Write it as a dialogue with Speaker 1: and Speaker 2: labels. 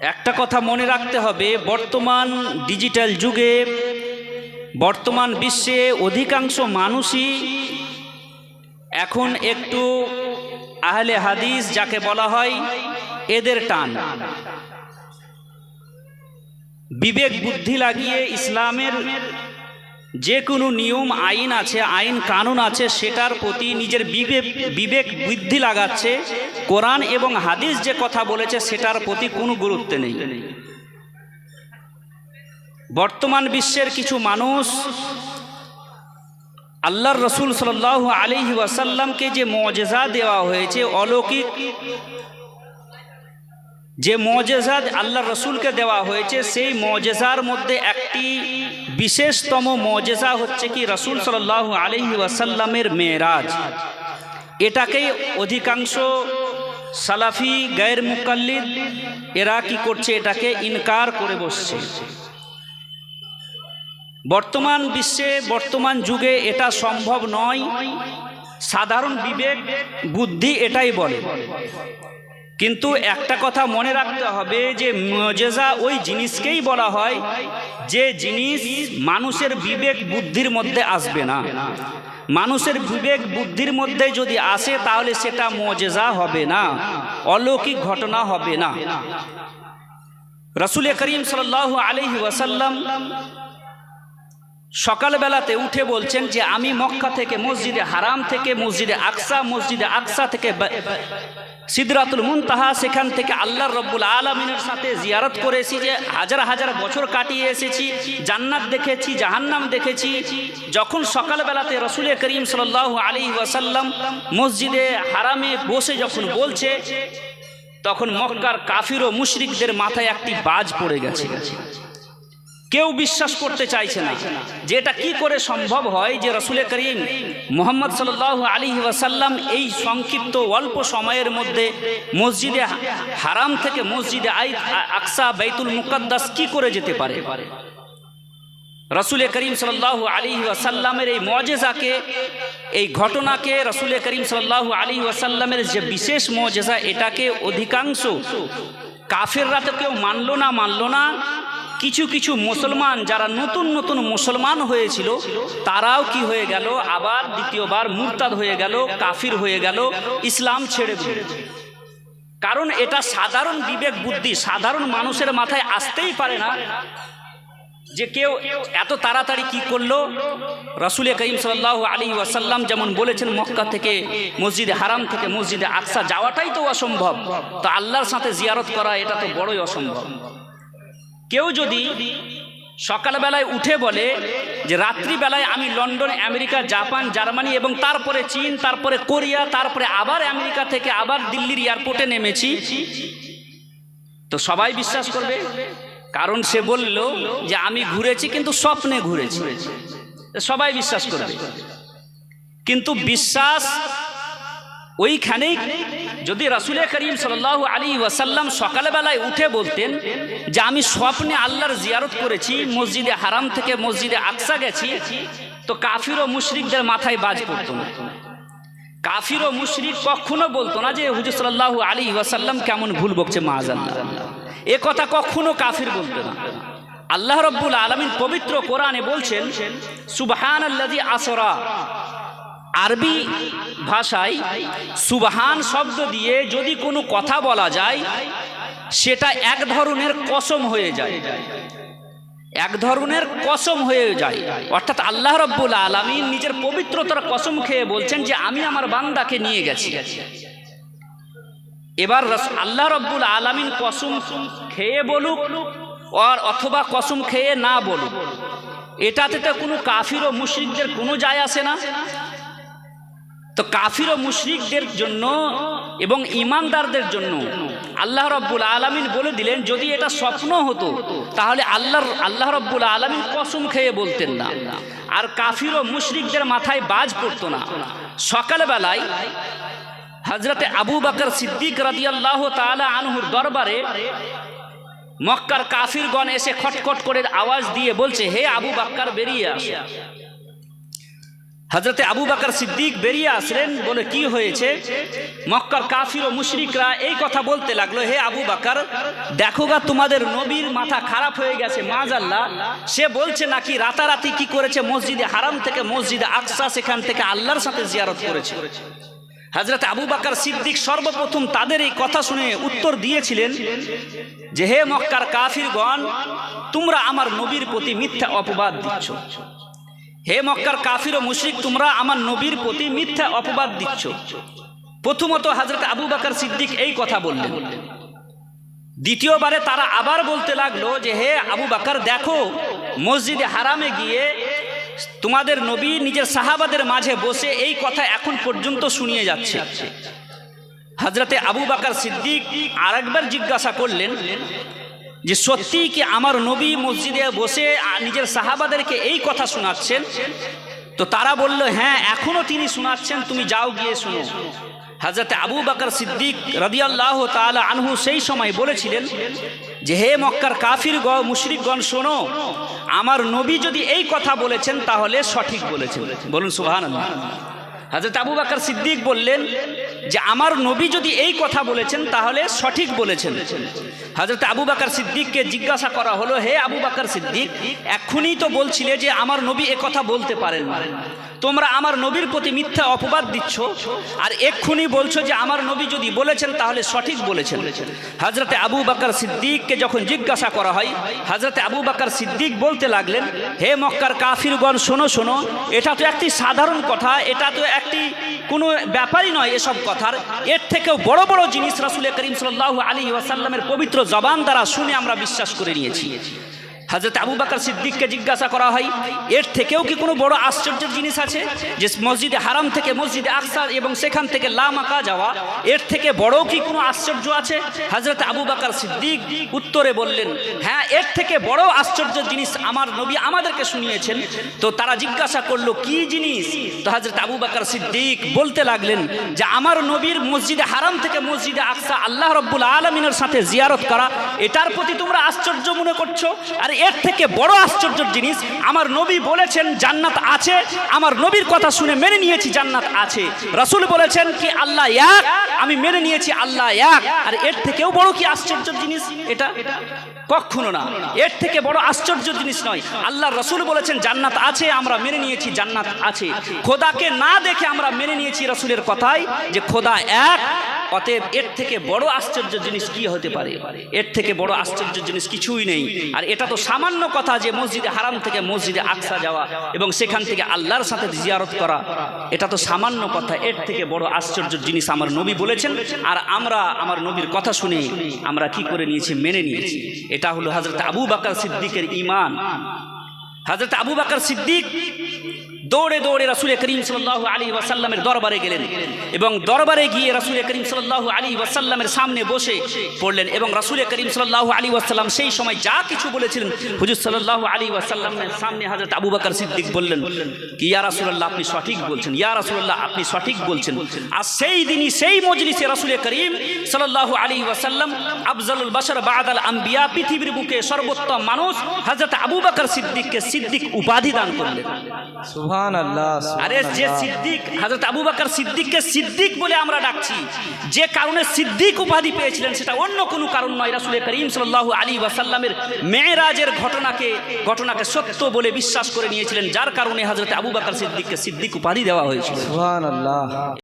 Speaker 1: একটা কথা মনে রাখতে হবে, বর্তমান ডিজিটাল যুগে, বর্তমান বিশ্বে অধিকাংশ মানুষই এখন একটু আহলে হাদিস যাকে বলা হয়, এদের টান। বিবেক বুদ্ধি লাগিয়ে ইসলামের যে কোনো নিয়ম, আইন আছে, আইন কানুন আছে, সেটার প্রতি নিজের বিবেক বিবেক বুদ্ধি লাগাচ্ছে। কোরআন এবং হাদিস যে কথা বলেছে, সেটার প্রতি কোনো গুরুত্ব নেই। বর্তমান বিশ্বের কিছু মানুষ আল্লাহর রসুল সাল আলিহি ওয়াসাল্লামকে যে মজেজা দেওয়া হয়েছে, অলৌকিক যে মজেজা আল্লাহ রসুলকে দেওয়া হয়েছে, সেই মজেজার মধ্যে একটি বিশেষতম মজেজা হচ্ছে কি? রসুল সাল আলহি ওয়াসাল্লামের মেয়েরাজ। এটাকেই অধিকাংশ সালাফি গায়ের মুকাল্লিদ এরা কি করছে? এটাকে ইনকার করে বসছে। বর্তমান বিশ্বে, বর্তমান যুগে এটা সম্ভব নয়। সাধারণ বিবেক, বুদ্ধি এটাই বলে। কিন্তু একটা কথা মনে রাখতে হবে যে মজেজা ওই জিনিসকেই বলা হয় যে জিনিস মানুষের বিবেক বুদ্ধির মধ্যে আসবে না। মানুষের বিবেক বুদ্ধির মধ্যে যদি আসে তাহলে সেটা মজেজা হবে না অলৌকিক ঘটনা হবে না। রসুল করিম সাল আলহি ওয়াসাল্লাম সকালবেলাতে উঠে বলছেন যে আমি মক্কা থেকে মসজিদে হারাম থেকে মসজিদে আকসা মসজিদে আকসা থেকে সিদরাতুল মুনতাহা, সেখান থেকে আল্লাহ রব্বুল আলমিনের সাথে জিয়ারত করেছি যে হাজার হাজার বছর কাটিয়ে এসেছি, জান্নাত দেখেছি, জাহান্নাম দেখেছি। যখন সকালবেলাতে রসুল করিম সাল আলী ওয়াসাল্লাম মসজিদে হারামে বসে যখন বলছে, তখন মক্কার কাফির ও মুশরিকদের মাথায় একটি বাজ পড়ে গেছে গেছে। কেউ বিশ্বাস করতে চাইছে না। যে এটা কি করে সম্ভব হয় যে রসুল করিম মোহাম্মদ সাল আলী ওয়াসাল্লাম এই সংক্ষিপ্ত অল্প সময়ের মধ্যে মসজিদে হারাম থেকে মসজিদে আই আকসা, বাইতুল মুকদ্দাস কি করে যেতে পারে? রসুল করিম সাল্লাহ আলী ওয়াসাল্লামের এই মজেজাকে, এই ঘটনাকে রসুল করিম সাল্লাহ আলী ওয়াসাল্লামের যে বিশেষ মজেজা, এটাকে অধিকাংশ কাফেররা তো কেউ মানলো না মানলো না। কিছু কিছু মুসলমান যারা নতুন নতুন মুসলমান হয়েছিল, তারাও কি হয়ে গেল? আবার দ্বিতীয়বার মুরতাদ হয়ে গেল, কাফির হয়ে গেল, ইসলাম ছেড়ে দিল। কারণ এটা সাধারণ বিবেক বুদ্ধি, সাধারণ মানুষের মাথায় আসতেই পারে না যে কেউ এত তাড়াতাড়ি কি করল। রসুল করিম সাল্লাহ আলী ওয়াসাল্লাম যেমন বলেছেন, মক্কা থেকে মসজিদে হারাম থেকে মসজিদে আকসা যাওয়াটাই তো অসম্ভব। তো আল্লাহর সাথে জিয়ারত করা এটা তো বড়ই অসম্ভব। কেউ যদি সকালবেলায় উঠে বলে যে রাত্রিবেলায় আমি লন্ডন, আমেরিকা, জাপান, জার্মানি এবং তারপরে চীন, তারপরে কোরিয়া, তারপরে আবার আমেরিকা থেকে আবার দিল্লির এয়ারপোর্টে নেমেছি, তো সবাই বিশ্বাস করবে? কারণ সে বলল যে আমি ঘুরেছি কিন্তু স্বপ্নে ঘুরেছি। সবাই বিশ্বাস করবে। কিন্তু বিশ্বাস ওইখানেই যদি রাসুল করিম সাল আলী ওয়াসাল্লাম সকালবেলায় উঠে বলতেন যে আমি স্বপ্নে আল্লাহর জিয়ারত করেছি, মসজিদে হারাম থেকে মসজিদে আকসা গেছি, তো কাফির ও মুশরিকদের মাথায় বাজ পড়তো না। কাফির ও মুশরিক কখনো বলতো না যে, হুজুর সাল্লাহ আলী ওয়াসাল্লাম কেমন ভুল বকছে মাহাজাল্লাহ এ কথা কখনো কাফির বলতো না। আল্লাহ রব্বুল আলমিন পবিত্র কোরআনে বলছেন সুবহান আল্লাদি আসরা। আরবি ভাষায় সুবহান শব্দ দিয়ে যদি কোনো কথা বলা যায়, সেটা এক ধরনের কসম হয়ে যায়। এক ধরনের কসম হয়ে যায়। অর্থাৎ আল্লাহ রব্বুল আলমিন নিজের পবিত্রতার কসম খেয়ে বলছেন যে, আমি আমার বান্দাকে নিয়ে গেছি। এবার আল্লাহ রব্বুল আলমিন কসম খেয়ে বলুক, আর অথবা কসম খেয়ে না বলুক, এটাতে তো কোনো কাফির ও মুশ্রিকদের কোনো যায় আসে না। তো কাফির ও মুশরিকদের জন্য এবং ইমানদারদের জন্য আল্লাহ রব্বুল আলমিন বলে দিলেন, যদি এটা স্বপ্ন হতো, তাহলে আল্লাহর, আল্লাহ রব্বুল আলমিন কসম খেয়ে বলতেন না। আর কাফির ও মুশরিকদের মাথায় বাজ পড়তো না। সকালবেলায় হজরতে আবু বাকর সিদ্দিক রাজি আল্লাহ তালা আনহুর দরবারে মক্কার কাফিরগণ এসে খটখট করে আওয়াজ দিয়ে বলছে, হে আবু বাক্কার বেরিয়ে আস। হজরতে আবু বাকর সিদ্দিক বেরিয়ে আসলেন, বলে কি হয়েছে? মক্কার কাফির ও মুশরিকরা এই কথা বলতে লাগল, হে আবু বাকর, দেখো গা, তোমাদের নবীর মাথা খারাপ হয়ে গেছে, মাজাল্লাহ। সে বলছে নাকি রাতারাতি কি করেছে? মসজিদে হারাম থেকে মসজিদে আকসা, সেখান থেকে আল্লাহর সাথে জিয়ারত করেছে। হজরত আবু বাকর সিদ্দিক সর্বপ্রথম তাদের এই কথা শুনে উত্তর দিয়েছিলেন যে, হে মক্কার কাফিরগণ, তোমরা আমার নবীর প্রতি মিথ্যা অপবাদ দিচ্ছ। হে মক্কার কাফির ও মুশরিক, তোমরা আমার নবীর প্রতি মিথ্যা অপবাদ দিচ্ছ। প্রথমত হজরত আবু বাকর সিদ্দিক এই কথা বললেন। দ্বিতীয়বারে তারা আবার বলতে লাগল যে, হে আবু বাকর, দেখো, মসজিদে হারামে গিয়ে তোমাদের নবী নিজের সাহাবাদের মাঝে বসে এই কথা এখন পর্যন্ত শুনিয়ে যাচ্ছে। হাজরতে আবু বাকর সিদ্দিক আরেকবার জিজ্ঞাসা করলেন যে সত্যি কি আমার নবী মসজিদে বসে নিজের সাহাবাদেরকে এই কথা শোনাচ্ছেন? তো তারা বলল হ্যাঁ এখনও তিনি শোনাচ্ছেন, তুমি যাও গিয়ে শুনো। হাজরতে আবু বাকর সিদ্দিক রদিয়াল্লাহ তাআলা আনহু সেই সময় বলেছিলেন যে, হে মক্কার কাফির গ মুশরিকগণ, শোনো, আমার নবী যদি এই কথা বলেছেন, তাহলে সঠিক বলেছেন। বলুন, সুবহানাল্লাহ। হাজরত আবু বাকর সিদ্দিক বললেন যে, আমার নবী যদি এই কথা বলেছেন, তাহলে সঠিক বলেছেন। হাজরত আবু বাকর সিদ্দিককে জিজ্ঞাসা করা হলো, হে আবু বাকর সিদ্দিক, এক্ষুনি তো বলছিলে যে, আমার নবী এ কথা বলতে পারেন তোমরা আমার নবীর প্রতি মিথ্যা অপবাদ দিচ্ছ, আর এক্ষুনি বলছো যে আমার নবী যদি বলেছেন তাহলে সঠিক বলেছেন। হাজরতে আবু বাকর সিদ্দিককে যখন জিজ্ঞাসা করা হয় হাজরতে আবু বাকর সিদ্দিক বলতে লাগলেন, হে মক্কার কাফিরগণ, শোনো শোনো, এটা তো একটি সাধারণ কথা, এটা তো একটি কোনো ব্যাপারই নয় এসব কথার। এর থেকেও বড় বড় জিনিস রাসুল করিম সাল্লাহ আলী ওয়াসাল্লামের পবিত্র জবান দ্বারা শুনে আমরা বিশ্বাস করে নিয়েছি। হাজরত আবু বাকর সিদ্দিককে জিজ্ঞাসা করা হয়, এর থেকেও কি কোনো বড় আশ্চর্যের জিনিস আছে? যে মসজিদে হারাম থেকে মসজিদে আকসা এবং সেখান থেকে লামাকা যাওয়া, এর থেকে বড় কি কোনো আশ্চর্য আছে? হাজরত আবু বাকর সিদ্দিক উত্তরে বললেন হ্যাঁ এর থেকে বড় আশ্চর্যের জিনিস আমার নবী আমাদেরকে শুনিয়েছেন। তো তারা জিজ্ঞাসা করল, কি জিনিস? তো হাজরত আবু বাকর সিদ্দিক বলতে লাগলেন যে, আমার নবীর মসজিদে হারাম থেকে মসজিদে আকসা আল্লাহ রব্বুল আলমিনের সাথে জিয়ারত করা, এটার প্রতি তোমরা আশ্চর্য মনে করছ? আর এর থেকে বড় আশ্চর্যের জিনিস, আমার নবী বলেছেন, জান্নাত আছে। আমার নবীর কথা শুনে মেনে নিয়েছি, জান্নাত আছে। রসুল বলেছেন কি, আল্লাহ এক। আমি মেনে নিয়েছি, আল্লাহ এক। আর এর থেকেও বড় কি আশ্চর্যের জিনিস এটা? কখনো না। এর থেকে বড় আশ্চর্য জিনিস নয়। আল্লাহ রসুল বলেছেন, জান্নাত আছে। আমরা মেনে নিয়েছি, জান্নাত আছে। খোদাকে না দেখে আমরা মেনে নিয়েছি রসুলের কথাই যে খোদা এক অতএব এর থেকে বড় আশ্চর্য জিনিস কি হতে পারে? এর থেকে বড় আশ্চর্য জিনিস কিছুই নেই। আর এটা তো সামান্য কথা যে মসজিদে হারাম থেকে মসজিদে আকসা যাওয়া এবং সেখান থেকে আল্লাহর সাথে জিয়ারত করা, এটা তো সামান্য কথা। এর থেকে বড় আশ্চর্য জিনিস আমার নবী বলেছেন। আর আমরা আমার নবীর কথা শুনে আমরা কি করে নিয়েছি? মেনে নিয়েছি। এটা হলো হজরত আবু বাকর সিদ্দিকের ইমান হজরত আবু বাকর সিদ্দিক দৌড়ে দৌড়ে রাসুল করিম সাল্লাহ আলী ওয়াসাল্লামের দরবারে গেলেন এবং দরবারে গিয়ে রাসুল করিম সাল্লাহ আলী ওয়াসাল্লামের সামনে বসে পড়লেন এবং রাসুল করিম সাল্লাহ আলী ওয়াসাল্লাম সেই সময় যা কিছু বলেছিলেন, হুজুর সাল্লাহ আলী ওয়াসাল্লামের সামনে হাজরত আবু বাকর সিদ্দিক বললেন, কি ইয়া রাসুল্লাহ আপনি সঠিক বলছেন? ইয়া রাসুল্লাহ আপনি সঠিক বলছেন? আর সেই দিনই, সেই মজলিসে রাসুল করিম সাল্লাহ আলী ওয়াসাল্লাম আফজালুল বাশার বাদাল আম্বিয়া পৃথিবীর বুকে সর্বোত্তম মানুষ হাজরত আবু বাকর সিদ্দিককে সিদ্দিক উপাধি দান করলেন।
Speaker 2: আল্লাহ
Speaker 1: আরে যে সিদ্দিক হাজরত আবু বাকর সিদ্দিককে সিদ্দিক বলে আমরা ডাকছি যে কারণে সিদ্দিক উপাধি পেয়েছিলেন সেটা অন্য কোনো কারণ নয় রাসুল করিম সাল্লাল্লাহু আলী ওয়াসাল্লামের মেয়েরাজের ঘটনাকে ঘটনাকে সত্য বলে বিশ্বাস করে নিয়েছিলেন যার কারণে হাজরত আবু বাকর সিদ্দিককে সিদ্দিক উপাধি দেওয়া হয়েছিল।
Speaker 2: সুবহান আল্লাহ